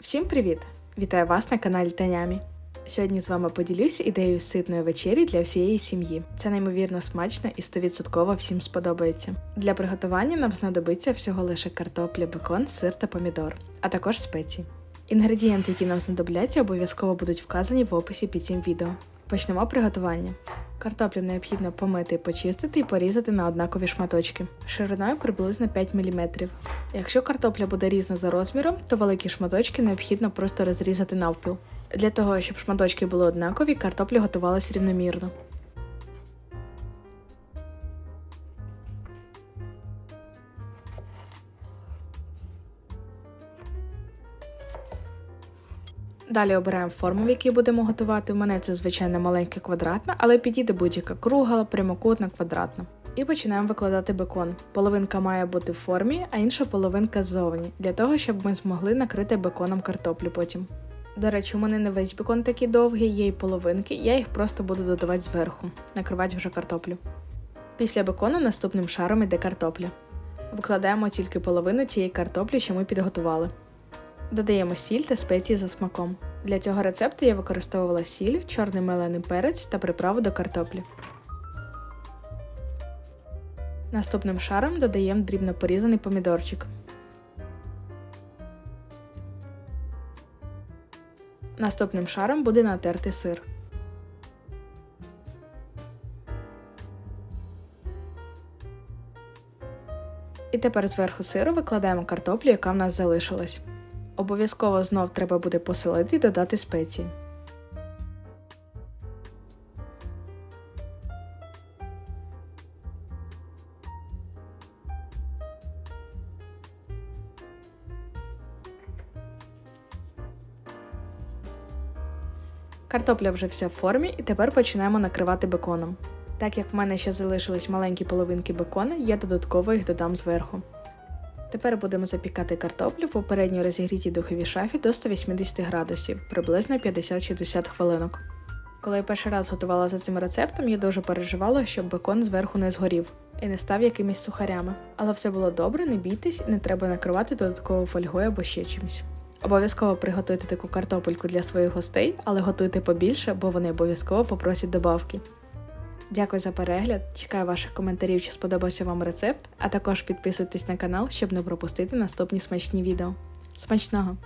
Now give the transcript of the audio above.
Всім привіт! Вітаю вас на каналі Танямі. Сьогодні з вами поділюся ідеєю ситної вечері для всієї сім'ї. Це неймовірно смачно і 100% всім сподобається. Для приготування нам знадобиться всього лише картопля, бекон, сир та помідор, а також спеції. Інгредієнти, які нам знадобляться, обов'язково будуть вказані в описі під цим відео. Почнемо приготування. Картоплю необхідно помити, почистити і порізати на однакові шматочки, шириною приблизно 5 мм. Якщо картопля буде різна за розміром, то великі шматочки необхідно просто розрізати навпіл. Для того, щоб шматочки були однакові, картопля готувалась рівномірно. Далі обираємо форму, в якій будемо готувати. У мене це звичайно маленька квадратна, але підійде будь-яка кругла, прямокутна, квадратна. І починаємо викладати бекон. Половинка має бути в формі, а інша половинка ззовні, для того, щоб ми змогли накрити беконом картоплю потім. До речі, у мене не весь бекон такий довгий, є й половинки, я їх просто буду додавати зверху, накривати вже картоплю. Після бекону наступним шаром іде картопля. Викладаємо тільки половину цієї картоплі, що ми підготували. Додаємо сіль та спеції за смаком. Для цього рецепту я використовувала сіль, чорний мелений перець та приправу до картоплі. Наступним шаром додаємо дрібно порізаний помідорчик. Наступним шаром буде натертий сир. І тепер зверху сиру викладаємо картоплю, яка в нас залишилась. Обов'язково знов треба буде посолити і додати спеції. Картопля вже вся в формі, і тепер починаємо накривати беконом. Так як в мене ще залишились маленькі половинки бекона, я додатково їх додам зверху. Тепер будемо запікати картоплю в попередньо розігрітій духовій шафі до 180 градусів, приблизно 50-60 хвилинок. Коли я перший раз готувала за цим рецептом, я дуже переживала, щоб бекон зверху не згорів і не став якимись сухарями. Але все було добре, не бійтесь не треба накривати додатковою фольгою або ще чимось. Обов'язково приготуйте таку картопельку для своїх гостей, але готуйте побільше, бо вони обов'язково попросять добавки. Дякую за перегляд, чекаю ваших коментарів, чи сподобався вам рецепт, а також підписуйтесь на канал, щоб не пропустити наступні смачні відео. Смачного!